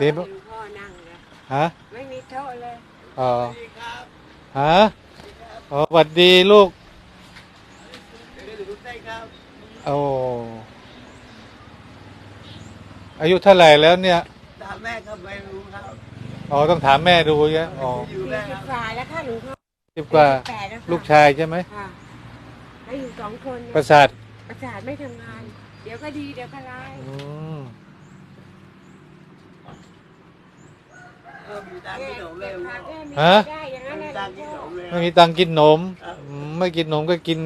ทีมหลวงพ่อนั่งเลยฮะไม่มีโต๊ะเลยอ๋อฮะอ๋อสวัสดีลูกโอ้อายุเท่าไหร่แล้วเนี่ย ถามแม่ครับไม่รู้ครับอ๋อ ต้องถามแม่ดูใช่ไหมอ๋ออยู่สี่แม่สิครับบกว่าแล้วค่ะหลวงพ่อสิบกว่า แปดแล้วค่ะลูกชายใช่ไหม ค่ะแล้วอยู่สองคนเนี่ยประสาทประสาทไม่ทำงาน เดี๋ยวก็ดีเดี๋ยวก็ร้ายอืม เออมีตังค์ที่หนมเลยเก็บผักคแค่มีได้อย่างนั้นมีนะหลตัวงงค์ที่พ่หนอมเลยไม่มีตังค์กินนมครับอืมไม่กินนมก็กิน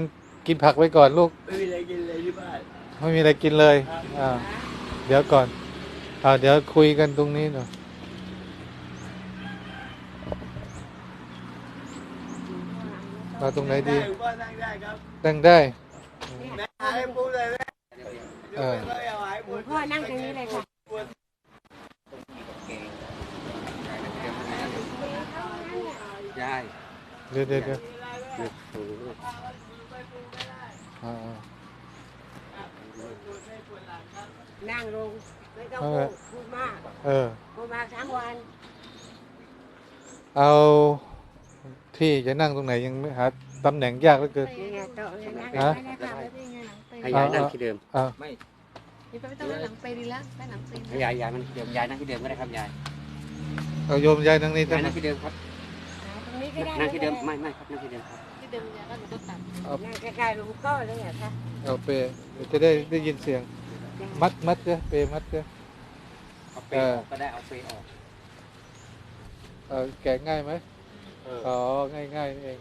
กินผักไว้ก่อนลูก ไม่มีอะไรกินเลยที่บ้าน ไม่มีอะไรกินเลยอ่าเดี๋ยวก่อนอ่าเดี๋ยวคุยกันตรงนี้หน่อยมาตรงไหนดีหลวงพ่อนั่งได้ครับตั้งได้แม่หาให้พูดเลยแม่เออไม่เอาหายหลพูวดงพ่อนั่งตรงนี้เลยค่ะ ยาย เดี๋ยวเดี๋ยวเดี๋ยวอ่า นั่งลงไม่ต้องเอพูอดพูดมากเออ พูดมากทั้งวันเอาที่จะนั่งตรงไหนยังไม่หาตำแหน่งยากเหลือเกิน นี่ไงโต๊ะเลยนั่งฮะ ไม่ได้ค่ะไม่ได้ไงหลังเปให้ยายนั่งที่เดิมอ่าไม่นี่ไม่ต้องนั่งหลังไปดีละนั่งหลังไปให้ยายยายมันที่เดิมยายนั่งที่เดิมก็ได้ครับยายเอาโยมยายนั่งนี่ยาท่ายนนั่งที่เดิมครับต รงนี้ก็ได้นั่งที่เดิมไม่ไม่ครับนั่งที่เดิมครับที่เดิมยาก็หนูก็ตัดนั่งใกล้ๆหลวงพ่อเลยเหรอคะเอาเปเดี๋ยวจะได้ได้ยินเสียง มัดมัดเจ้เปมัดเจ้เอาเปรย์ออกก็ได้เอาเปรย์ออกเออแกะง่ายไหมเอออ๋อง่ายง่ายๆนี่เอง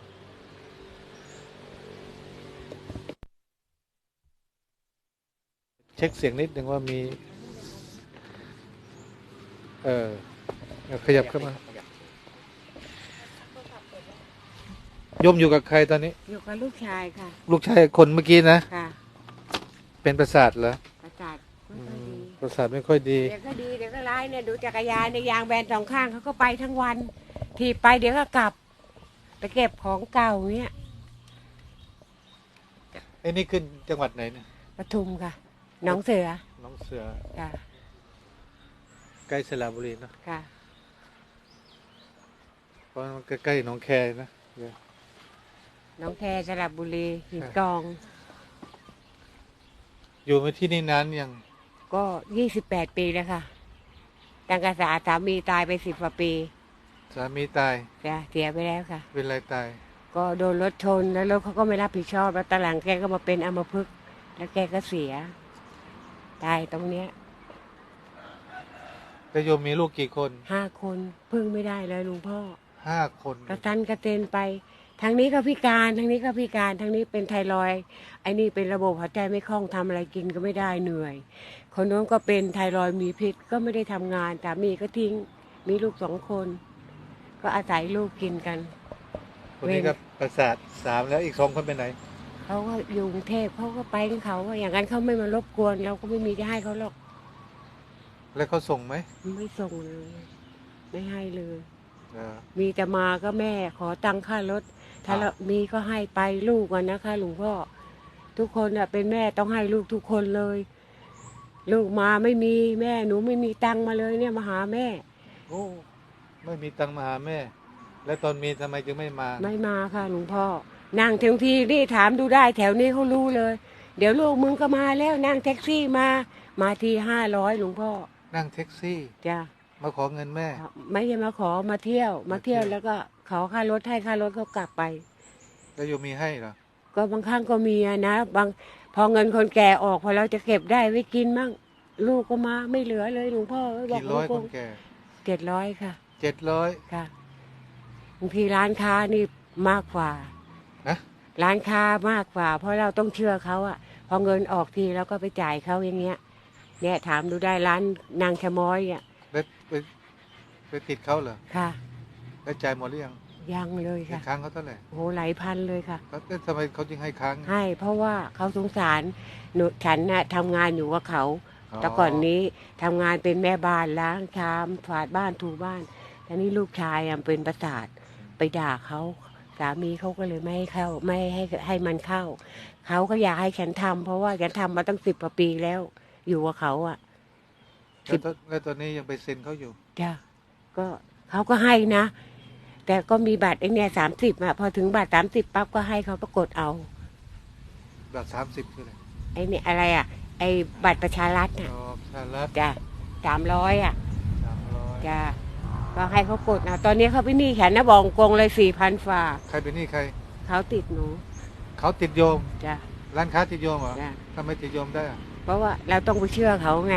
เช็คเสียงนิดหนึ่งว่ามี เออเอาขยับเข้ามา โยมอยู่กับใครตอนนี้ อยู่กับลูกชายค่ะ ลูกชายคนเมื่อกี้นะ ค่ะ เป็นประสาทเหรอ ประสาทไม่อืค่อยมดีประสาทไม่ค่อยดี เดี๋ยวก็ดีเดี๋ยวก็ร้ายเนี่ยดูจักรยานในยยางแบนสองข้างเขาก็ไปทั้งวันถีบไปเดี๋ยวก็กลับ ไปเก็บของเก่าเนี่ยไอ้นี่ขึ้นจังหวัดไหนเนี่ยปทุมค่ะหน้องเสือน้องเสือค่ะใกล้สระบุรีเนอะค่ะ เพราะมันใกล้ๆหนองแคนะห น้องแคสระบุรีหินกอง อยู่มาที่นี่นานยังก็ยี่สิบแปดปีแล้วค่ะตั้งแต่สาสามีตายไปสิบกว่าปี สามีตายจะเสียไปแล้วค่ะ เป็นไรตาย ก็โดนรถชนแล้วรถเขาก็ไม่รับผิดชอบแล้วตอนหลังแกก็มาเป็นอัมพฤกษ์แล้วแกก็เสีย ตายตรงเนี้ยแล้วโยมมีลูกกี่คนห้าคนพึ่งไม่ได้เลยลุงพ่อห้าคนกระตันกระเตนไป ทางนี้ก็พิการทางนี้ก็พิการทางนี้เป็นไทรอยด์ไอ้นี่เป็นระบบหัวใจไม่คล่องทำอะไรกินก็ไม่ได้เหนื่อย คนโน้นก็เป็นไทรอยด์มีพิษก็ไม่ได้ทำงานสามีก็ทิ้งมีลูกสองคน ก็อาศัยลูกกินกันคนนี้ก็ประสาทสามแล้วอีกสองคนไปไหนเขาก็อยู่กรุงเทพเขาก็ไปของเขาอะอย่างนั้นเขาไม่มารบกวนเราก็ไม่มีจะให้เขาหรอก แล้วเขาส่งไหมไม่ส่งเลย ไม่ให้เลยเออมีแต่มาก็แม่ขอตังค่ารถ ถ้าอ่าเรามีก็ให้ไปลูกกันนะคะ หลวงพ่อทุกคนน่ะเป็นแม่ต้องให้ลูกทุกคนเลย ลูกมาไม่มีแม่หนูไม่มีตังค์มาเลยเนี่ยมาหาแม่ โอ้ไม่มีตังค์มาหาแม่ แล้วตอนมีทำไมจึงไม่มา ไม่มาค่ะหลวงพ่อนั่งถึงทีนี่ถามดูได้แถวนี้เขารู้เลย เดี๋ยวลูกมึงก็มาแล้วนั่งแท็กซี่มา มาทีห้าร้อยหลวงพ่อนั่งแท็กซี่ จ้ะมาขอเงินแม่ ไม่ใช่มาขอมาเที่ยว มาเที่ยวมาเที่ยวแล้วก็ ขอค่ารถให้ค่ารถเขากลับไป แล้วโยมมีให้เหรอ ก็บางครั้งก็มีอะนะบางพอเงินคนแก่ออกพอเราจะเก็บได้ไว้กินมั่งลูกก็มาไม่เหลือเลยหลวงพ่อเอ้ยบอกกี่ร้อยตครนงแก่เจ็ดร้อยค่ะ เจ็ดร้อย ค่ะบางทีร้านค้านี่มากกว่านะร้านค้ามากกว่า เพราะเราต้องเชื่อเขาอะพอเงินออกทีเราก็ไปจ่ายเขาอย่างเงี้ย เนี่ยถามดูได้ร้านนางชะม้อยอะแล้วไปไปติดเขาเหรอค่ะ แล้วจ่ายหมดหรือยัง ยังเลยให้ค่ะค้างเขาเท่าไหร่โอ้โหหลายพันเลยค่ะแล้วแล้วทำไมเขาจึงให้ค้างให้ เพราะว่าเขาสงสารหนูฉันน่ะทำงานอยู่กับเขาแต่ก่อนนี้ทำงานเป็นแม่บ้านล้างชามฝาดบ้านถูบ้านแต่นี่ลูกชายอะเป็นประสาทไปด่าเขาสามีเขาก็เลยไม่ให้เข้าไม่ให้ให้มันเข้าเขาก็อยากให้ฉันทำเพราะว่าฉันทำมาตั้งสิบกว่าปีแล้ว อยู่กับเขาอะแล้วตอนแล้วตอนนี้ยังไปเซ็นเขาอยู่จ้ะก็เขาก็ให้นะ แต่ก็มีบัตรไอเนี่ยสามสิบอะพอถึงบัตรสามสิบปั๊บก็ให้เขาประกดเอาบาทสามสิบคืออะไรไอเนี่ยอะไรอะไอบัตรประชารัฐน่ะอ๋อชาลัดจ้ะสามร้อยอะสามร้อยจ้ะก็ให้เขากดเอาตอนนี้เขาไปหนี้ฉันนะบอกกงเลยสี่พันฝ่าใครเป็นหนี่ใคร เขาติดหนูเขาติดโยม จ้ะ ร้านค้าติดโยมเหรอจ้ะ ทำไมติดโยมได้อะเพราะว่าเราต้องไปเชื่อเขาไง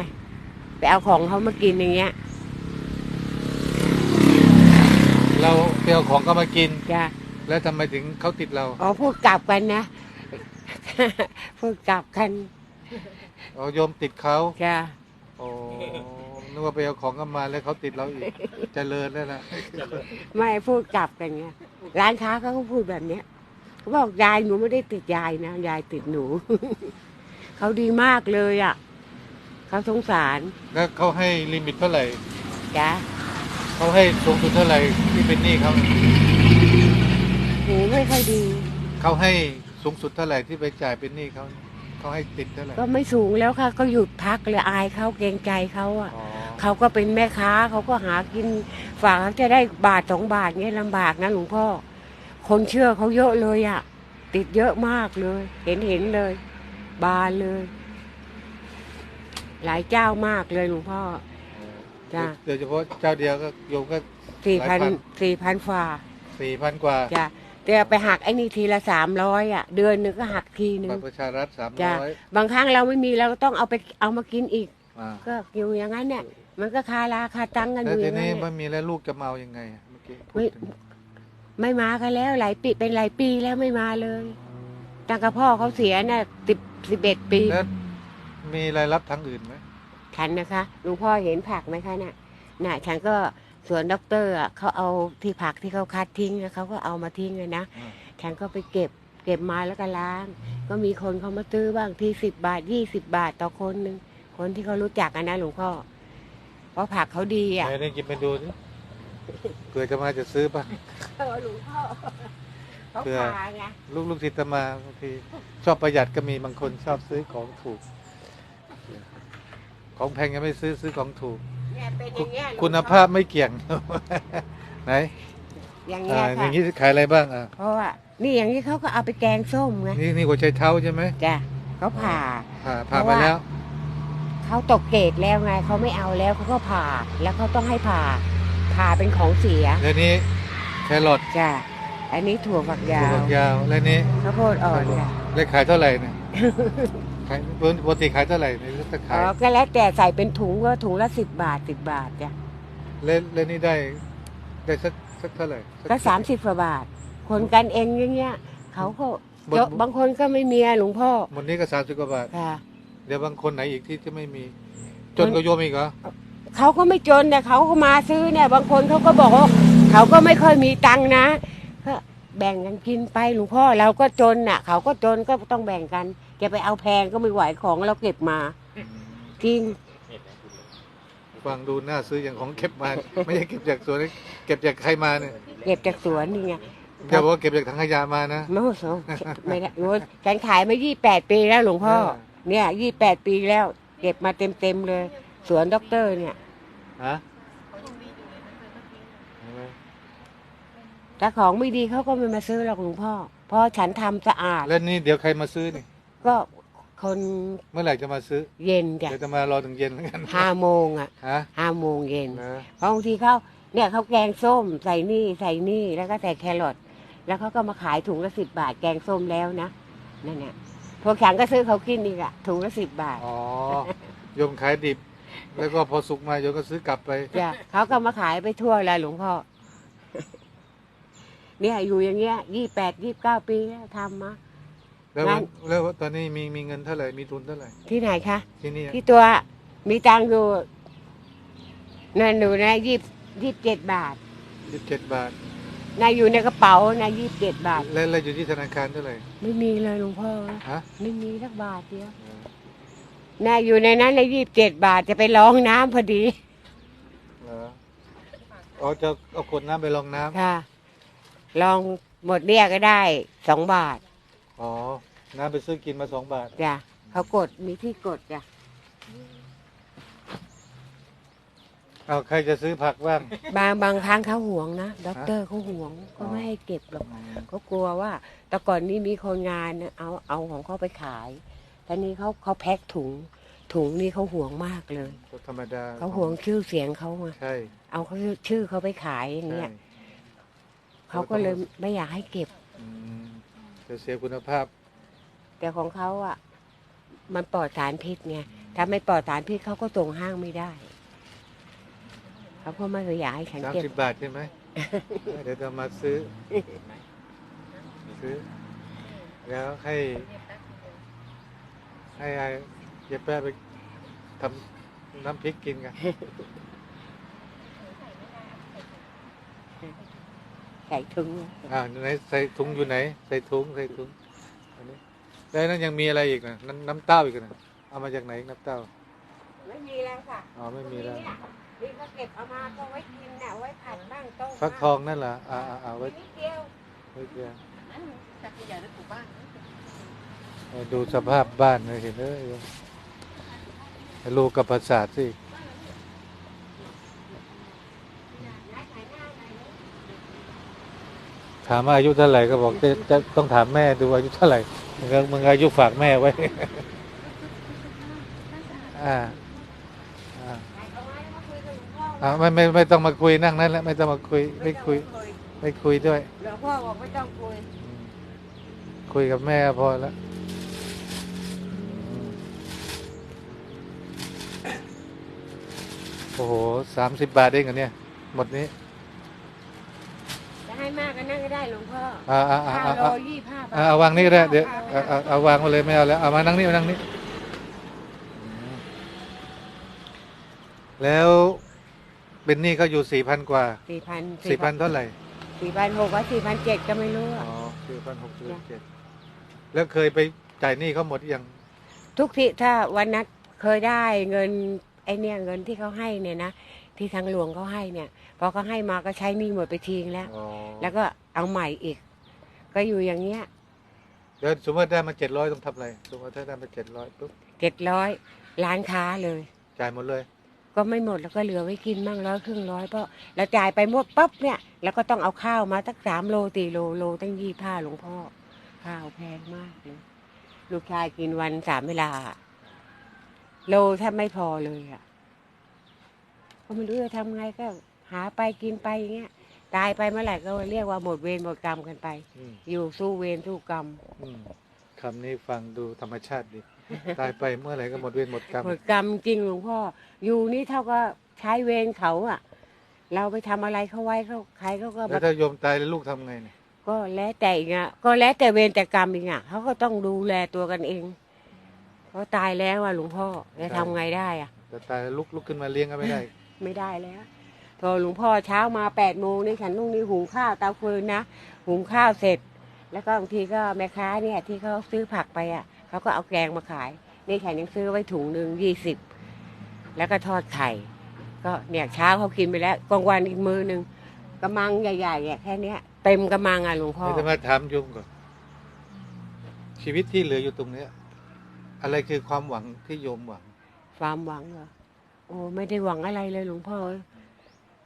ไปเอาของเขามากินอย่างเงี้ย เราไปเอาของก็มากิน จ้ะแล้วทำไมถึงเขาติดเราอ๋อพูดกลับกันนะ พูดกลับกันอ๋อโยมติดเขาจ้ะโอ้นึกว่าไปเอาของก็มาแล้วเขาติดเราอีกเจริญแล้วนะไม่พูดกลับกันไงร้านค้าเขาก็พูดแบบเนี้ยเขาบอกยายหนูไม่ได้ติดยายนะยายติดหนู เขาดีมากเลยอะเขาสงสารแล้วเขาให้ลิมิตเท่าไหร่จ้ะ เขาให้สูงสุดเท่าไหร่ที่เป็นหนี้เขาหนูไม่ค่อยดี เขาให้สูงสุดเท่าไหร่ที่ไปจ่ายเป็นหนี้เขาเขาให้ติดเท่าไหร่ก็ไม่สูงแล้วค่ะ ก็หยุดพักเลยอายเขาเกรงใจเขาอะอ๋อเขาก็เป็นแม่ค้าเขาก็หากินฝากเขาจะได้บาทสองบาทเงี้ยลำบากนะหลวงพ่อ คนเชื่อเขาเยอะเลยอะติดเยอะมากเลย เห็นเห็นเลย บานเลย หลายเจ้ามากเลยหลวงพ่อ จ้ะโดยเฉพาะเจ้าเดียวก็โยมก็สี่หลาพัยนพันสี่พันฝ่าสี่พันกว่าจ้ะแต่ไปหักไอ้นี่ทีละสามร้อยอะ เดือนหนึงก็หักทีนึงบัตรประชารัฐสามจ้ะร้อยบางครั้งเราไม่มีเราก็ต้องเอาไปเอามากินอีก อ่าก็อยู่อย่างนั้นเนี่ยมันก็คาราคาตังกันอแล้วยู่อทีย่างนั้นี้นมัเนี่ย นมีแล้วลูกจะเมายังไงอะเมื่อกี้พูดไม่ถึง ไม่มากันแล้วหลายปีเป็นหลายปีแล้วไม่มาเลยตั้งแต่พ่อเขาเสียน่ะสิบสิบเอ็ดปี แล้วมีรายรับทางอื่นไหม ฉันนะคะหลวงพ่อเห็นผักไหมคะน่ะน่ะฉันก็สวนด็อกเตอร์อะเขาเอาที่ผักที่เขาคัดทิ้งอะเขาก็เอามาทิ้งเลยนะอืมฉันก็ไปเก็บเก็บมาแล้วก็ล้าง ก็มีคนเขามาซื้อบ้างที่สิบบาทยี่สิบบาทต่อคนหนึ่งคนที่เขารู้จักกันนะหลวงพ่อเพราะผักเขาดีอะไหนนี่กินไปดูสิเผื่อจะมาจะซื้อป่ะหลวงพ่อเขาเพื่อขายไงลูกลูกศิษย์อาตมาบางทีชอบประหยัดก็มีบางคนชอบซื้อของถูก ของแพงยังไม่ซื้อซื้อของถูก เนี่ยเป็นอย่างเงี้ยหลวงพ่อคุณภาพไม่เกี่ยง ไหนอย่างอ่าเงี้ยอค่ะย่างนี้ขายอะไรบ้างอะเพราะว่านี่อย่างนี้เขาก็เอาไปแกงส้มไงนี่นี่หัวใจเท้าใช่ไหมจ้ะเขาผ่า ผ่าผ่าเพราะมาว่า แล้ว เขาตกเกรดแล้วไงเขาไม่เอาแล้วเขาก็ผ่า แล้วเขาต้องให้ผ่า ผ่าเป็นของเสียแล้วนี้แครอทจ้ะอันนี้ถั่วฝักยาถั่ววฝักยาวแล้วนี้ข้าวโพดอ่อนจ้ะแล้วขายเท่าไหร่เนี่ย ขายปกติขายเท่าไหร่ในยจะอ๋ขายอก็แล้วแต่ใส่เป็นถุงก็ถุงละสิบบาทสิบบาทจ้ะแล้วแล้วนี่ได้ได้สักสักเท่าไหร่ก็สามสิบกว่าบาท คนกันเองอย่างเงี้ยเขาก็หมดเยอะบางคนก็ไม่มีอะหลวงพ่อหมดนี้ก็สามสิบกว่าบาทค่ะเดี๋ยวบางคนไหนอีกที่จะไม่มี จนก็โยมอีกเหรอเขาก็ไม่จนแต่เขาก็มาซื้อเนี่ย บางคนเขาก็บอกว่าเขาก็ไม่ค่อยมีตังค์นะก็แบ่งกันกินไปหลวงพ่อเราก็จนน่ะ เขาก็จนก็ต้องแบ่งกัน จะไปเอาแพงก็ไม่ไหวของเราเก็บมาจริงฟังดูน่าซื้ออย่างของเก็บมา ไม่ใช่เก็บจากสวนเก็บจากใครมาเนี่ยเก็บจากสวนนี่ไงอย่าบอกว่าเก็บจากถังขยะมานะโน้โซไม่ได้โน้ฉันขายมายี่แปดปีแล้วหลวงพ่อเออเนี่ยยี่แปดปีแล้ว เก็บมาเต็มเต็มๆเลย สวนด็อกเตอร์เนี่ยฮะถ้าของไม่ดีเขาก็ไม่มาซื้อหรอกหลวงพ่อเพราะฉันทำสะอาด แล้วนี่เดี๋ยวใครมาซื้อนี่ ก็คนเมื่อไหร่จะมาซื้อเย็นจ้ะเดี๋ยวจะมารอถึงเย็นแล้วกันห้าโมงอะฮะห้าโมงเย็นนะเพราะบางทีเขาเนี่ยเขาแกงส้มใส่นี่ใส่นี่แล้วก็ใส่แครอทแล้วเขาก็มาขายถุงละสิบบาทแกงส้มแล้วนะนั่นเนี่ยพวกฉันก็ซื้อเขากินอีกอะถุงละสิบบาทอ๋อโยมขายดิบ แล้วก็พอสุกมาโยมก็ซื้อกลับไปจ้ะเขาก็มาขายไปทั่วเลยหลวงพ่อเนี่ยอยู่อย่างเงี้ยยี่แปดยี่บเก้าปีแล้วทำมา แล้วงั้นแล้วตอนนี้มีมีเงินเท่าไหร่มีทุนเท่าไหร่ที่ไหนคะ ที่นี่ที่ตัวมีตังค์อยู่นั่นหนูนะยี่ยี่สิบเจ็ดบาทยี่สิบเจ็ดบาท นายอยู่ในกระเป๋านะยี่สิบเจ็ดบาท แล้วแล้วอยู่ที่ธนาคารเท่าไหร่ไม่มีเลยหลวงพ่อฮะไม่มีสักบาทเดียวนายอยู่ในนั้นเลยยี่สิบเจ็ดบาทจะไปร้องน้ำพอดีเหรออ๋อจะเอาขวดน้ำไปลองน้ำค่ะ ลองหมดเนี่ยก็ได้สองบาท อ๋อ น้ำไปซื้อกินมาสองบาท จ้ะเขากดมีที่กดจ้ะเอาใครจะซื้อผักบ้าง บางบางครั้งเขาห่วงนะด็อกเตอร์เขาห่วงก็ไม่ให้เก็บหรอกเขากลัวว่า แต่ก่อนนี้มีคนงานน่ะเอาเอาของเขาไปขายตอนนี้เขาเขาแพ็คถุง ถุงนี่เขาห่วงมากเลยก็ธรรมดาเขาห่วงชื่อเสียงเขาอะใช่เอาเขาชื่อเขาไปขายอย่างใช่เงี้ยเขาก็เลยไม่อยากให้เก็บอืมจะเสียคุณภาพ แต่ของเขาอะ มันปลอดสารพิษไงถ้าไม่ปลอดสารพิษเขาก็ส่งห้างไม่ได้เขาก็ไม่เคยอยากให้ฉันสามเก็บสิบบาทใช่ไหม เดี๋ยวจะมาซื้อ ซื้อ แล้วให้ ให้ไอ้เย็บแป้ไปทำน้ำพริกกินกัน ใส่ถุงอ่าไหนใส่ถุงอยู่ไหน ใส่ถุงใส่ถุงอันนี้ แล้วนั้นยังมีอะไรอีกนะน้ำน้ำเต้าอีกนะเอามาจากไหนน้ำเต้าไม่มีแล้วค่ะอ๋อไม่มีแล้วนี่ก็เก็บเอามาก็ไว้กินน่ะไว้ผัดบ้างต้มฟักทองนั่นเหรออ่าอ่าอ่าไว้นิดเดียวไว้เดียวนั่นจักรยานรถถูบ้านเอาดูสภาพบ้านเลยเห็นเลยลูกกับประสาทสิถามว่าอายุเท่าไหร่ก็บอกจะจะต้องถามแม่ดูอายุเท่าไหร่ มึงก็มึงอายุฝากแม่ไว้อ่าอ่าอ่าไม่ไม่ไม่ต้องมาคุยนั่งนั่นแหละไม่ต้องมาคุยไม่คุย ไม่คุยด้วยหลวงพ่อบอกไม่ต้องคุยอืมคุยกับแม่ก็พอแล้วอืมโอ้โหสามสิบบาทเองเหรอเนี่ย หมดนี้ จะให้มากก็นั่งก็ได้หลวงพ่ออ่าอ่าอ่าห้าอ่าโลยี่ห้าบาทอ่าเอาวางนี่ก็ได้เดี๋ยวเอาเอาเอาวางมาเลยไม่เอาแล้วเอามานั่งนี่มานั่งนี่อืมแล้วเป็นหนี้เขาอยู่สี่พันกว่าสี่พันสี่พันเท่าไหร่สี่พันหกว่าสี่พันเจ็ดก็ไม่รู้อะอ๋อสี่พันหกสิบเจ็ดแล้วเคยไปจ่ายหนี้เขาหมดยังทุกทีถ้าวันนั้นเคยได้เงินไอเนี่ยเงินที่เขาให้เนี่ยนะ ที่ทางหลวงเขาให้เนี่ย พอเขาให้มาก็ใช้หนี้หมดไปทิ้งแล้ว อ๋อแล้วก็เอาใหม่อีก ก็อยู่อย่างเงี้ยเดี๋ยวสมมติได้มาเจ็ดร้อยต้องทำอะไรสมมติถ้าได้มาเจ็ดร้อยปุ๊บเจ็ดร้อยร้านค้าเลย จ่ายหมดเลย ก็ไม่หมดแล้วก็เหลือไว้กินมั่งร้อยครึ่งร้อยเพราะเราจ่ายไปหมดปั๊บเนี่ยแล้วก็ต้องเอาข้าวมาสักสามโลตีโลโลตั้งยี่ห้าหลวงพ่อ ข้าวแพงมากเลยลูกชายกินวันสามเวลา โลแทบไม่พอเลยอะ ก็ไม่รู้จะทำไงก็หาไปกินไปอย่างเงี้ย ตายไปเมื่อไหร่ก็เรียกว่าหมดเวรหมดกรรมกันไป อืมอยู่สู้เวรสู้กรรมอืมคำนี้ฟังดูธรรมชาติดี ตายไปเมื่อไหร่ก็หมดเวรหมดกรรมหมดกรรมจริงหลวงพ่อ อยู่นี่เท่าก็ใช้เวรเขาอะเราไปทำอะไรเขาไว้เขาใครเขาก็แล้วมาถ้าโยมตายแล้วลูกทำไงเนี่ยก็แล้วแต่อีกอะก็แล้วแต่เวรแต่กรรมอีกอะเขาก็ต้องดูแลตัวกันเองเขาตายแล้วอะหลวงพ่อจะทำไงได้อะแต่ตายแล้วลุกลุกขึ้นมาเลี้ยงก็ไม่ได้ ไม่ได้แล้วพอหลวงพ่อเช้ามาแปดโมงนี่ฉันต้องนี่หุงข้าวเตาฟืนนะหุงข้าวเสร็จ แล้วก็บางทีก็แม่ค้าเนี่ยที่เขาซื้อผักไปอะเขาก็เอาแกงมาขาย นี่ฉันยังซื้อไว้ถุงหนึ่งยี่สิบแล้วก็ทอดไข่ ก็เนี่ยเช้าเขากินไปแล้วกลางวันอีกมือหนึ่งกระมังใหญ่ๆเนี่ยแค่เนี้ยเต็มกระมังอะหลวงพ่อไม่จะมาถามโยมก่อนชีวิตที่เหลืออยู่ตรงเนี้ย อะไรคือความหวังที่โยมหวัง ความหวังเหรอ โอ้ไม่ได้หวังอะไรเลยหลวงพ่อเอ้ย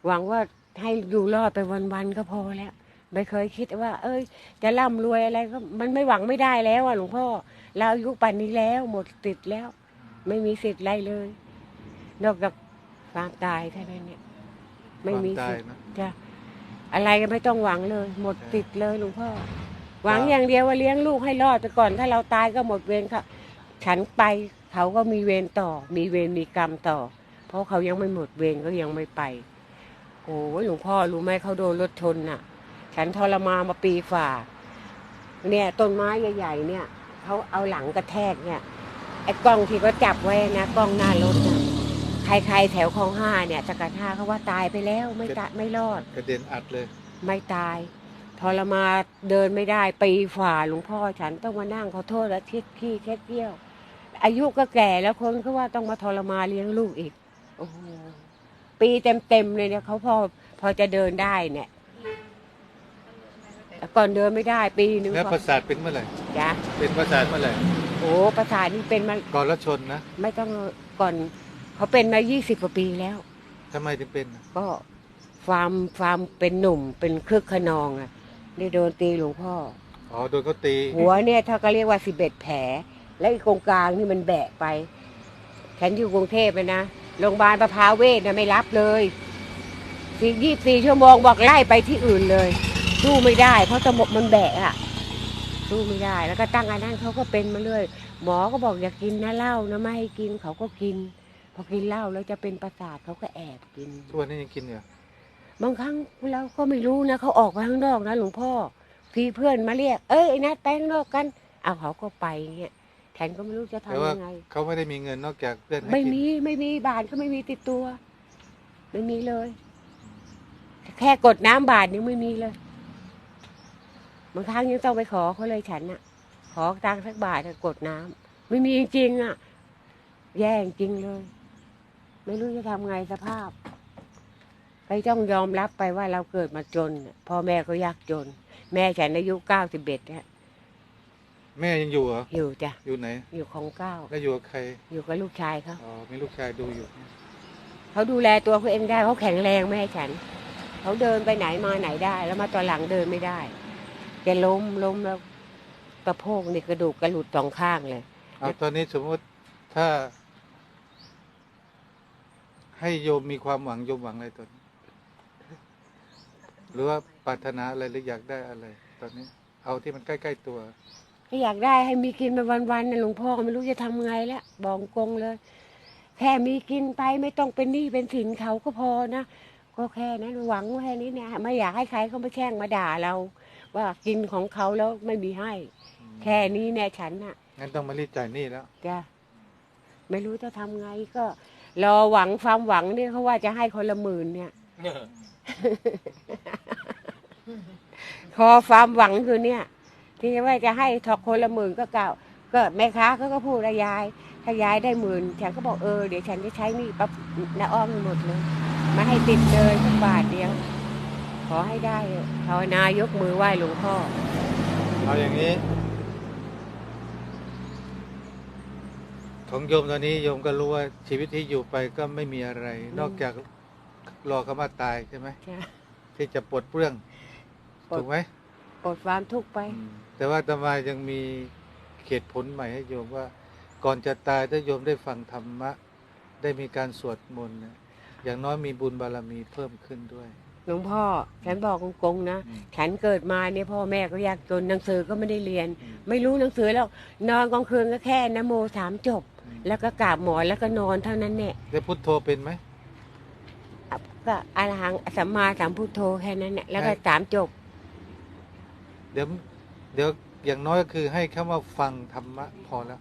หวังว่าให้อยู่รอดไปวันๆก็พอแล้ว ไม่เคยคิดว่า เอ้ย จะร่ำรวยอะไรก็มันไม่หวังไม่ได้แล้วอะหลวงพ่อ เราอายุป่านนี้แล้ว หมดสิทธิ์แล้ว ไม่มีสิทธิ์อะไรเลย นอกจากความตายแค่นั้นเนี่ยไม่มีความตายสิทธิ์นะจะอะไรก็ไม่ต้องหวังเลย หมดใช่สิทธิ์เลยหลวงพ่อ หวังครับอย่างเดียวว่าเลี้ยงลูกให้รอดไปก่อนถ้าเราตายก็หมดเวรค่ะ ฉันไปเขาก็มีเวรต่อ มีเวรมีกรรมต่อ เพราะเขายังไม่หมดเวรก็ยังไม่ไป โอ้ยหลวงพ่อรู้ไหมเขาโดนรถชนน่ะ ฉันทรมานมาปีฝ่า เนี่ยต้นไม้ใหญ่ๆเนี่ยเขาเอาหลังกระแทกเนี่ยไอ้กล้องที่เขาจับไว้นะกล้องหน้ารถนะใครๆแถวคลองห้าเนี่ยจักรท่าเขาว่าตายไปแล้วไม่ตายไม่รอด กระเด็นอัดเลย ไม่ตายทรมานเดินไม่ได้ปีฝ่าหลวงพ่อฉันต้องมานั่งขอโทษและเช็ดขี้เช็ดเยี่ยว อายุก็แก่แล้วคนก็ว่าต้องมาทรมานเลี้ยงลูกอีก โอ้โหปีเต็มๆเลยเนี่ยเขาพอพอจะเดินได้เนี่ยแต่ก่อนเดินไม่ได้ปีหนึ่งแล้วก่ปอนระสาทเป็นเมื่อไหร่จ้ะเป็นประสาทเมื่อไหร่โอ้ประสาทนี่เป็นมาก่อนรถชนนะไม่ต้องก่อนเขาเป็นมายี่สิบกว่าปีแล้ว ทำไมถึงเป็นก็ความความเป็นหนุ่มเป็นคึกขนองอะได้โดนตีหลวงพ่อ อ๋อโดนเขาตีหัวเนี่ยถ้าก็เรียกว่าสิบเอ็ดแผล แล้วอีกตรงกลางนี่มันแบะไป ฉันอยู่กรุงเทพเลยนะ โรงพยาบาลประภาเวชนะไม่รับเลยสี่ยี่สี่ชั่วโมงบอกไล่ไปที่อื่นเลยสู้ไม่ได้ เพราะสมองมันแบะอะสู้ไม่ได้ แล้วก็ตั้งอันนั้นเขาก็เป็นมาเรื่อยหมอก็บอกอย่ากินนะเหล้านะไม่ให้กินเขาก็กิน พอกินเหล้าแล้วจะเป็นประสาทเขาก็แอบกินทุกวันนี้ยังกินอยู่บางครั้งเราก็ไม่รู้นะเขาออกไปข้างนอกนะหลวงพ่อพี่เพื่อนมาเรียก เอ้ยไอ้นัดไปข้างนอกกันเอาเขาก็ไปเงี้ย แทนก็ไม่รู้จะแต่ทำว่ายังไง เขาไม่ได้มีเงินนอกจากเพื่อนให้ไม่กินมีไม่มีบาทก็ไม่มีติดตัว ไม่มีเลย แค่กดน้ำบาทยังไม่มีเลยบางครั้งยังต้องไปขอเขาเลยฉันน่ะขอตังค์สักบาทจะกดน้ำไม่มีจริงๆอะแย่จริงเลย ไม่รู้จะทำไงสภาพ ไปต้องยอมรับไปว่าเราเกิดมาจนน่ะพ่อแม่ก็ยากจน แม่ฉันอายุเก้าสิบเอ็ดเนี่ย แม่ยังอยู่เหรออยู่จ้ะอยู่ไหน อยู่ของเก้าแล้วอยู่กับใคร อยู่กับลูกชายเขาอ๋อมีลูกชายดูอยู่ เขาดูแลตัวเขาเองได้เขาแข็งแรงไม่ให้ฉัน เขาเดินไปไหนมาไหนได้ แล้วมาตอนหลังเดินไม่ได้แกล้มล้มแล้วกระโพกนี่กระดูกกระหลุดสองข้างเลยเอาตอนนี้สมมติถ้า ให้โยมมีความหวังโยมหวังอะไรตอนนี้หรือว่าปรารถนาอะไรหรืออยากได้อะไร ตอนนี้ เอาที่มันใกล้ ๆ ตัว ถ้าอยากได้ให้มีกินไปวันๆนะหลวงพ่อไม่รู้จะทำไงแล้วบอกกงเลย แค่มีกินไปไม่ต้องเป็นหนี้เป็นสินเขาก็พอนะก็แค่นั้นหวังแค่นี้เนี่ยไม่อยากให้ใครเขามาแช่งมาด่าเรา ว่ากินของเขาแล้วไม่มีให้ แค่นี้แน่ฉันน่ะงั้นต้องมารีบจ่ายหนี้แล้วจ้ะไม่รู้จะทำไงก็รอหวังความหวังเนี่ยเขาว่าจะให้คนละหมื่นเนี่ยคอความหวังคือเนี่ย ที่ว่าจะให้ทอกคนละหมื่นก็เก่าก็แม่ค้าเขาก็พูดระยายถ้ายายได้หมื่นฉันก็บอกเออเดี๋ยวฉันจะใช้หนี่ปั๊บน้าอ้อมหมดเลย มาให้ติดเลยสักบาทเดียว ขอให้ได้เถอะภาวนายกมือไหว้หลวงพ่อเอาอย่างนี้ ของโยมตอนนี้โยมก็รู้ว่าชีวิตที่อยู่ไปก็ไม่มีอะไรอืมนอกจากรอเขามาตายใช่ไหมจ้ะที่จะปลดเปลื้องปลดถูกไหม ปลดความทุกข์ไปอืมแต่ว่าอาตมายังมีเหตุผลใหม่ให้โยมว่า ก่อนจะตายถ้าโยมได้ฟังธรรมะ ได้มีการสวดมนต์เนี่ยอย่างน้อยมีบุญบารมีเพิ่มขึ้นด้วย หลวงพ่อฉันบอกกงๆนะอืมฉันเกิดมาเนี่ยพ่อแม่ก็ยากจนหนังสือก็ไม่ได้เรียนอืมไม่รู้หนังสือแล้ว นอนกลางคืนก็แค่นะโมสามจบ แล้วก็กราบหมอนแล้วก็นอนเท่านั้นเนี่ยแล้วพุทโธเป็นไหมก็อาหังสัมมาสัมพุทโธแค่นั้นเนี่ยแล้วก็ใช่สามจบ เดี๋ยวเดี๋ยวอย่างน้อยก็คือให้คำว่าฟังธรรมะพอแล้ว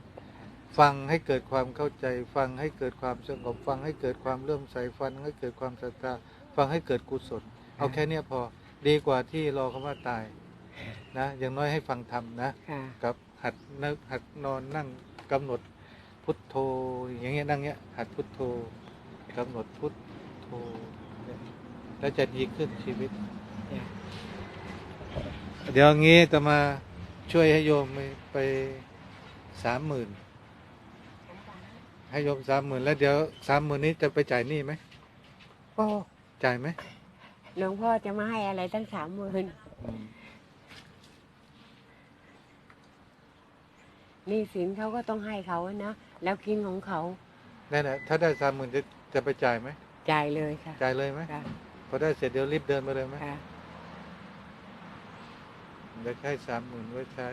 ฟังให้เกิดความเข้าใจ ฟังให้เกิดความสงบฟังให้เกิดความเลื่อมใสฟังให้เกิดความศรัทธาฟังให้เกิดกุศล เอาแค่เนี้ยพอดีกว่าที่รอคำว่าตายนะอย่างน้อยให้ฟังธรรมนะค่ะกับหัดนึกหัดนอนนั่งกำหนดพุทโธอย่างเงี้ยนั่งเงี้ยหัดพุทโธกำหนดพุทโธเนี่ยแล้วจะดีขึ้นชีวิต เดี๋ยวงี้จะมาช่วยให้โยมไปไปสามหมื่นให้โยมสามหมื่นแล้วเดี๋ยวสามหมื่นนี้จะไปจ่ายหนี้ไหมก็จ่ายไหมหลวงพ่อจะมาให้อะไรตั้งสามหมื่นอืมหนี่สินเขาก็ต้องให้เขาอะนะแล้วกินของเขานั่นแหละถ้าได้สามหมื่นจะจะไปจ่ายไหมจ่ายเลยค่ะจ่ายเลยไหมค่ะพอได้เสร็จเดี๋ยวรีบเดินมาเลยไหมค่ะ เดี๋ยวใช้สามหมื่นไว้ใช้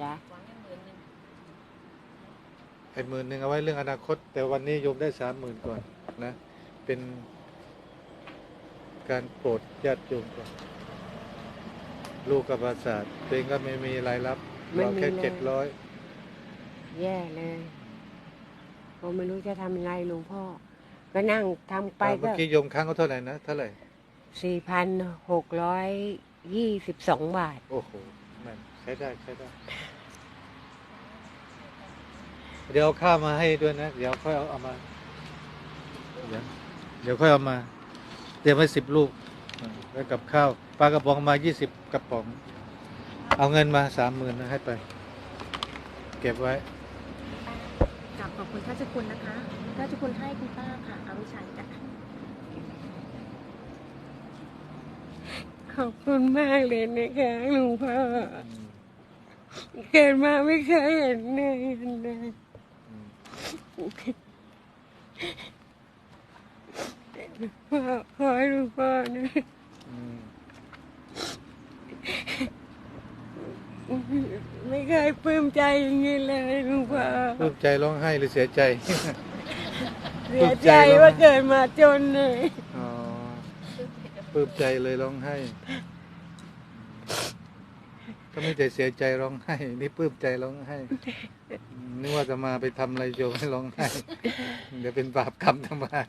จ้ะหวังแค่หมื่นหนึ่งไอ้หมื่นหนึ่งเอาไว้เรื่องอนาคต แต่วันนี้โยมได้สามหมื่นก่อนนะ เป็นการโปรดญาติโยมก่อนลูกกับประสาทตัวเองก็ไม่มีรายรับไม่เรามีแค่เลเจ็ดยร้อยแย่เลยก็ไม่รู้จะทำยังไงหลวงพ่อ ก็นั่งทำไปเมื่ก็อกี้โยมค้างเขาเท่าไหร่นะเท่าไหร่ สี่พันหกร้อยยี่สิบสองบาท โอ้โหนั่นใช้ได้ใช้ได้ เดี๋ยวเอาข้าวมาให้ด้วยนะ เดี๋ยวค่อยเอาเอามา เดี๋ยวเดี๋ยวค่อยเอามา เตรียมไว้สิบลูกอ่าแล้วกับข้าวปลากระป๋องมายี่สิบกระป๋อง เอาเงินมาสามหมื่นนะให้ไป เก็บไว้ กลับขอบคุณท่าชคุณนะคะท่าชคุณให้คุณป้าค่ะ เอาไปใช้จ้ะ ขอบคุณมากเลยนะคะหลวงพ่อเกิดมาไม่เคยเห็นเลยเลยพ่อขอให้หลวงพ่อนะอืมไม่เคยปลื้มใจอย่างนี้เลยหลวงพ่อปลื้มใจร้องไห้หรือเสียใจ เสียใจว่าเกิดมาจนเลยอ๋อ ปลื้มใจเลยร้องไห้ก็ไม่แต่เสียใจร้องไห้ นี่ปลื้มใจร้องไห้อืมนึกว่าจะมาไปทำอะไรโยมให้ร้องไห้ เดี๋ยวเป็นบาปกรรมทำมา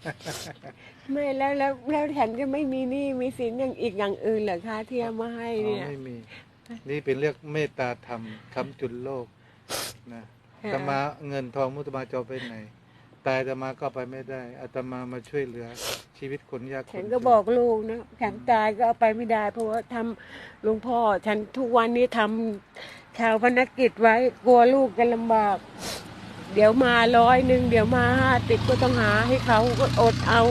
ไม่แล้วแล้วแล้วฉันจะไม่มีหนี้มีสินอย่างอีกอย่างอื่นเหรอคะที่เอามาให้อ๋อเนี่ย ไม่มี นี่เป็นเรียกเมตตาธรรมคำจุนโลกนะค่ะอาตมาเงินทองมุตมาจะเอาไปไหนตายอาตมาก็เอาไปไม่ได้อาตมามาช่วยเหลือชีวิตคนยากคฉันนก็จบอกลูกนะฉันตายก็เอาไปไม่ได้ เพราะว่าทำหลวงพ่อ ฉันทุกวันนี้ทำชาวพนักกิจไว้กลัวลูกจะลำบาก เดี๋ยวมาร้อยหนึ่งเดี๋ยวมาห้าติดก็ต้องหาให้เขาก็อดเอา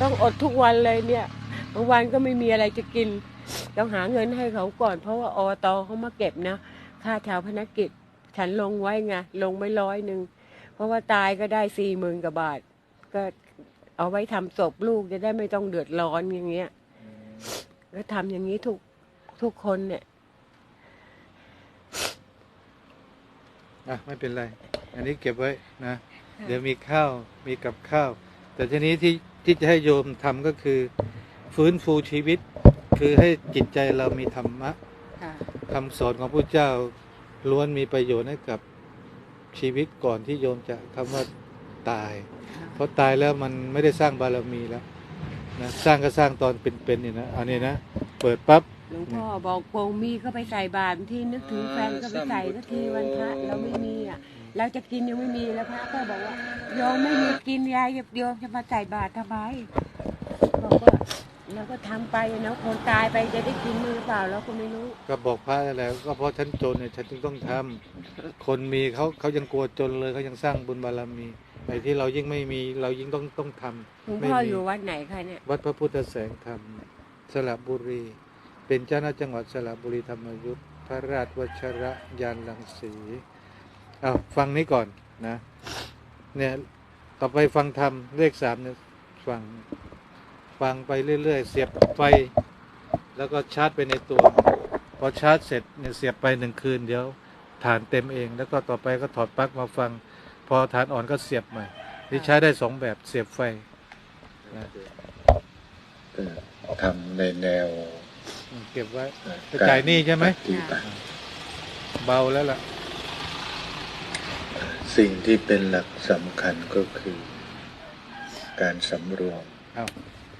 ต้องอดทุกวันเลยเนี่ยบางวันก็ไม่มีอะไรจะกิน ต้องหาเงินให้เขาก่อน เพราะว่าอตเขามาเก็บนะ ค่าชาวพนักกิจ ฉันลงไว้ไงลงไว้ร้อยหนึ่ง เพราะว่าตายก็ได้สี่หมื่นกว่าบาท ก็เอาไว้ทำศพลูกจะได้ไม่ต้องเดือดร้อนอย่างเงี้ย ก็ทำอย่างนี้ทุกทุกคนเนี่ยอะไม่เป็นไร อันนี้เก็บไว้นะ เดี๋ยวมีข้าวมีกับข้าว แต่ทีนี้ที่ที่จะให้โยมทำก็คือ ฟื้นฟูชีวิต คือให้จิตใจเรามีธรรมะค่ะคำสอนของพระเจ้าล้วนมีประโยชน์ให้กับ ชีวิตก่อนที่โยมจะคำว่าตาย เพราะตายแล้วมันไม่ได้สร้างบารมีแล้วนะสร้างก็สร้างตอนเป็นๆนี่นะอันนี้นะเปิดปั๊บหลวงพ่อบอกโกงมีก็ไปใส่บาตรที่นึกถึงแฟนก็ไปใส่ก็ทีวันพระเราไม่มีอะเราจะกินยังไม่มีแล้วพระก็บอกว่าโยมไม่มีกินยายโยมจะมาใส่บาตรทำไมบอกว่า เราก็ทำไปนะคนตายไปจะได้กินมือเปล่าเราก็ไม่รู้ก็บอกพระนั่นแหล้วก็เพราะฉันจนเนี่ยฉันจึงต้องทำคนมีเขาเขายังกลัวจนเลยเขายังสร้างบุญบารมีไอ้ที่เรายิ่งไม่มีเรายิ่งต้องต้องทำหลวงไม่พ่อมีอยู่วัดไหนคะเนี่ยวัดพระพุทธแสงธรรมสระบุรี เป็นเจ้าหน้าจังหวัดสระบุรีธรรมยุทธพระราชวชระยานลังสีเอาฟังนี้ก่อนนะ เนี่ยต่อไปฟังธรรมเลขสามเนี่ยฟัง ฟังไปเรื่อย ๆ เสียบไฟ แล้วก็ชาร์จไปในตัว พอชาร์จเสร็จเนี่ยเสียบไปหนึ่งคืนเดี๋ยวฐานเต็มเอง แล้วก็ต่อไปก็ถอดปลั๊กมาฟัง พอฐานอ่อนก็เสียบใหม่ ที่ใช้ได้สองแบบเสียบไฟนะเอ่อทำในแนวอืมเก็บไว้เอ่อจะจ่ายหนี้ใช่ไหมปฏิบัติเบาแล้วล่ะ สิ่งที่เป็นหลักสำคัญก็คือ การสำรวมเอา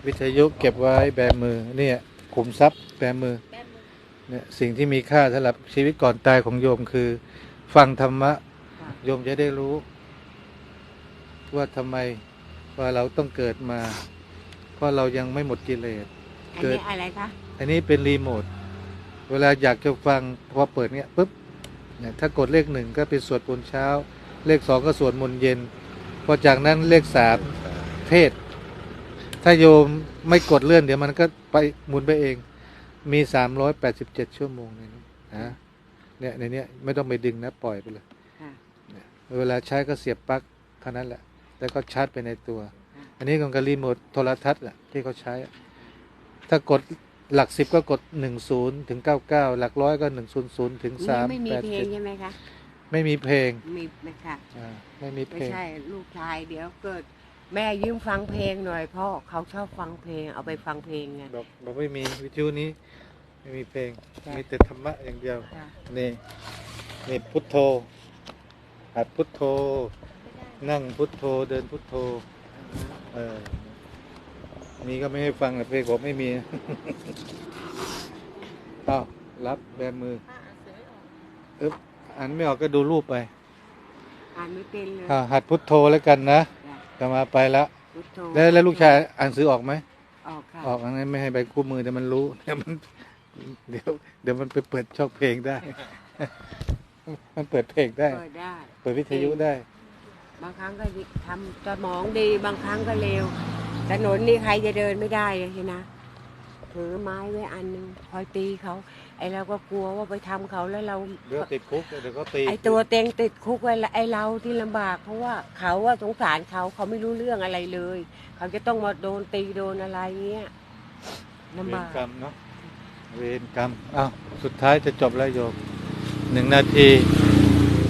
วิทยุเก็บไว้แบมือเนี่ยขุมทรัพย์แบมือเนี่ยสิ่งที่มีค่าสำหรับชีวิตก่อนตายของโยมคือ ฟังธรรมะ โยมจะได้รู้ ว่าทำไมว่าเราต้องเกิดมา เพราะเรายังไม่หมดกิเลสอันเกิด นี้อะไรคะอันนี้เป็นรีโมท เวลาอยากจะฟังพอเปิดเนี้ยปุ๊บเนี่ยถ้ากดเลขหนึ่งก็เป็นสวดมนต์เช้า เลขสองก็สวดมนต์เย็น พอจากนั้นเลขสามเทศ ถ้าโยมไม่กดเลื่อนเดี๋ยวมันก็ไปหมุนไปเอง มีสามร้อยแปดสิบเจ็ดชั่วโมงในนี้นะเนี่ยในเนี้ยไม่ต้องไปดึงนะปล่อยไปเลยค่ะเนี่ยเวลาใช้ก็เสียบปลั๊กเท่านั้นแหละแล้วก็ชาร์จไปในตัว อันนี้ของการรีโมทโทรทัศน์อะที่เขาใช้อะถ้ากดหลักสิบก็กดหนึ่งศูนย์ถึงเก้าเก้าหลักร้อยก็หนึ่งศูนย์ศูนย์ถึงนี่สามไม่มีแปดเพลเจ็งดใช่ไหมคะไม่มีเพลงมีไหมคะอ่าไม่มีเพไม่ลงใช่ลูกชายเดี๋ยวเกิด แม่ยืมฟังเพลงหน่อยเพราะเขาชอบฟังเพลงเอาไปฟังเพลงไงบอกบอกไม่มีวิทยุนี้ ไม่มีเพลง จ้ะ มีแต่ธรรมะอย่างเดียวค่ะนี่นี่พุทโธหัดพุทโธ นั่งพุทโธเดินพุทโธ เออมีก็ไม่ให้ฟังแต่เพลงบอกไม่มีอ้าวรับแบมือป้าอ่านเสือไม่ออกอึ๊บอ่านไม่ออกก็ดูรูปไป อ่านไม่เป็นเลยอ่าหัดพุทโธแล้วกันนะ จ้ะจะมาไปละพุทโธแล้วแล้วลูกชายอ่านซื้อออกไหม ออกค่ะออกอันนั้นไม่ให้ใบคู่มือเดี๋ยวมันรู้เดี๋ยวมัน เดี๋ยว เดี๋ยวมันไปเปิดช่องเพลงได้ มันเปิดเพลงได้ เปิดได้ เปิดวิทยุได้ บางครั้งก็ดีทำสมองดีบางครั้งก็เลวถนนนี่ใครจะเดินไม่ได้เลยสินะถือไม้ไว้อันหนึงคอยตีเขา ไอ้เราก็กลัวว่าไปทำเขาแล้วเราเดี๋ยวติดคุกเดี๋ยวก็ตีไอ้ตัวเต็งติดคุกไว้ละไอ้เราที่ลำบาก เพราะว่าเขาว่าสงสารเขาเขาไม่รู้เรื่องอะไรเลย เขาจะต้องมาโดนตีโดนอะไรเงี้ยเวลำบารกกรรมเนาะเวรกรรมอ้าวสุดท้ายจะจบแล้วโยมหนึ่งนาที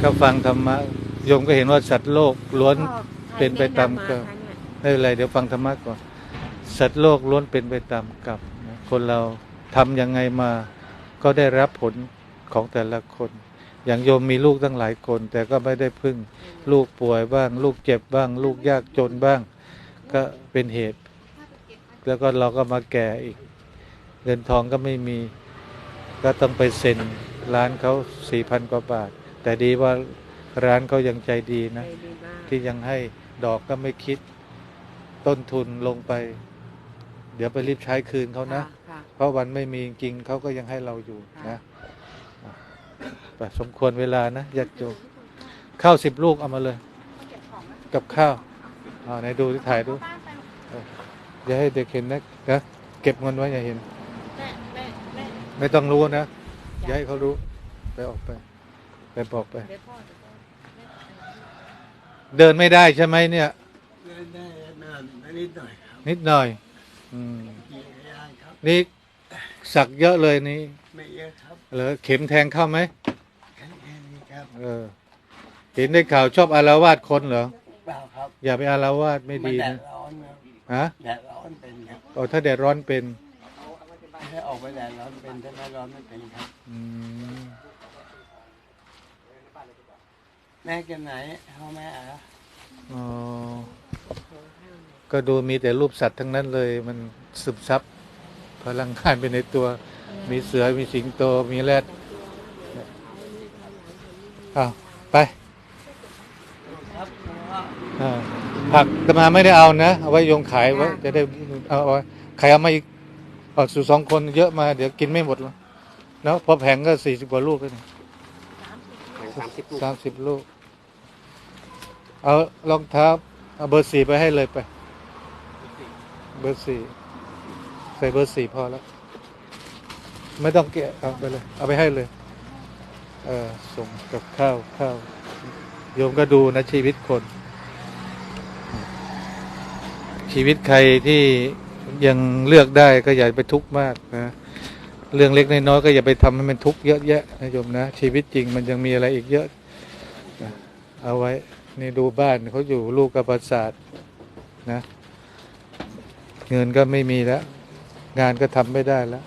ก็ฟังธรรมะโยมก็เห็นว่าสัตว์โลกล้วนเป็นไปตามกรรมไม่เป็นไรเดี๋ยวฟังธรรมะก่อนสัตว์โลกล้วนเป็นไปตามกรรมนะคนเราทำยังไงมา ก็ได้รับผลของแต่ละคน อย่างโยมมีลูกตั้งหลายคน แต่ก็ไม่ได้พึ่งลูกป่วยบ้าง ลูกเจ็บบ้าง ลูกยากจนบ้าง ก็เป็นเหตุ แล้วก็เราก็มาแก่อีก เงินทองก็ไม่มี ก็ต้องไปเซ็นร้านเขาสี่พันกว่าบาท แต่ดีว่าร้านเขายังใจดีนะใจดีมากที่ยังให้ดอกก็ไม่คิดต้นทุนลงไป เดี๋ยวไปรีบใช้คืนเขานะค่ะ เพราะวันไม่มีจริงเขาก็ยังให้เราอยู่นะอะไปสมควรเวลานะญาติโยมข้าวสิบลูกเอามาเลย กับข้าวเอาไหนดูที่ถ่ายดูเอออย่าให้เด็กเห็นนะนะเก็บเงินไว้อย่าเห็น ไม่ต้องรู้นะอย่าให้เขารู้ ไปออกไป ไปบอกไปเดินไม่ได้ใช่ไหมเนี่ยเดินได้นานนิดหน่อยครับนิดหน่อย อืมขี่จักรยานครับนี่ สักเยอะเลยนี่ไม่เยอะครับเหรอเข็มแทงเข้าไหมแค่แค่นี้ครับเออ เห็นได้ข่าวชอบอารวาสคนเหรอเปล่าครับอย่าไปอารวาสไม่ดีแดนะดร้อนครับฮะแดดร้อนเป็นครับโอ้ถ้าแดดร้อนเป็น ถ้าออกไปแดดร้อนเป็นถ้าไม่ร้อนไม่เป็นครับ อืมแม่กินไหนพ่อแม่อะอ๋อก็ดูมีแต่รูปสัตว์ทั้งนั้นเลย มันซึมซับ พลังงานไปในตัว มีเสือมีสิงโตมีแรดอ้าวไปครับเพราะว่าอ่าผักจะมาไม่ได้เอานะ เอาไว้โยงขายไว้จะได้เอาเอาไว้ใครเอามาอีกเอาสู่สองคนเยอะมา เดี๋ยวกินไม่หมดแล้วแล้วพอแผงก็สี่สิบกว่าลูกแล้วนี่สามสิบลูกสามสิบลูก เอารองเท้าเอาเบอร์สี่ไปให้เลยไป เบอร์สี่ ใส่เบอร์สี่พอแล้ว ไม่ต้องเกะเอาไปเลย เอาไปให้เลย เออส่งกับข้าวข้าวโยมก็ดูนะชีวิตคน ชีวิตใครที่ยังเลือกได้ก็อย่าไปทุกข์มากนะเรื่องเล็กน้อยก็อย่าไปทำให้มันทุกข์เยอะแยะนะโยมนะชีวิตจริงมันยังมีอะไรอีกเยอะนะเอาไว้นี่ดูบ้านเขาอยู่ลูกกับประสาทนะ เงินก็ไม่มีแล้ว งานก็ทำไม่ได้แล้ว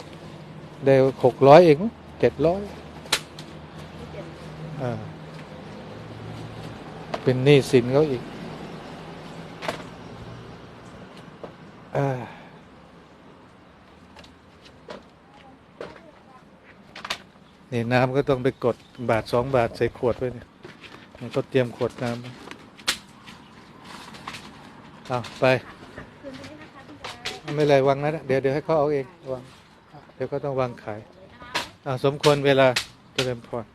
ได้หกร้อยเองเจ็ดร้อยเป็นหนี้สินเขาอีกอ่านี่น้ำก็ต้องไปกดบาทสองบาทใส่ขวดไว้เนี่ยมันก็เตรียมขวดน้ำไว้เอาไป ไม่เป็นไรวางนะเดี๋ยวเดี๋ยวให้เขาเอาเองวางเดี๋ยวก็ต้องวางขายสมควรเวลาเจริญพร